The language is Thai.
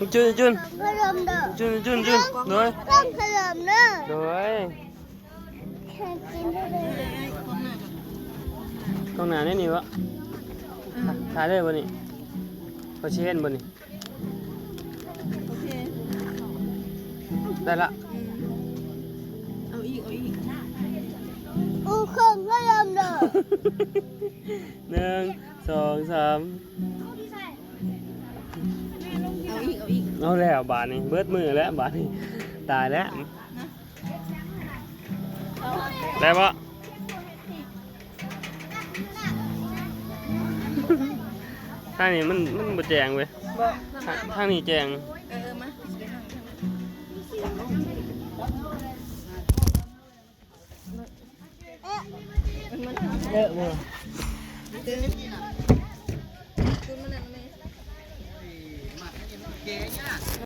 จุนจุนขนมเด้อจุนจุนจุนโดยต้องขนมเด้อโดยแข่งกินได้เลยกล้องหน้านี่นี่วะถ่ายได้บ่นี่เขาสิเห็นบ่นี่โอเคได้ละเอาอีกเอาอีกอู้เครื่องขนมเด้อหนึ่งสองสาม เอาแล้วบาทนี่เบิดมือแล้วบาทนี่ตายแล้วได้ปะทางนี้มันมันบ่แจงเว้ยบ่ทางทางนี้แจงเออมาเยอะบ่ตื่นคุณมั นนั่นไหม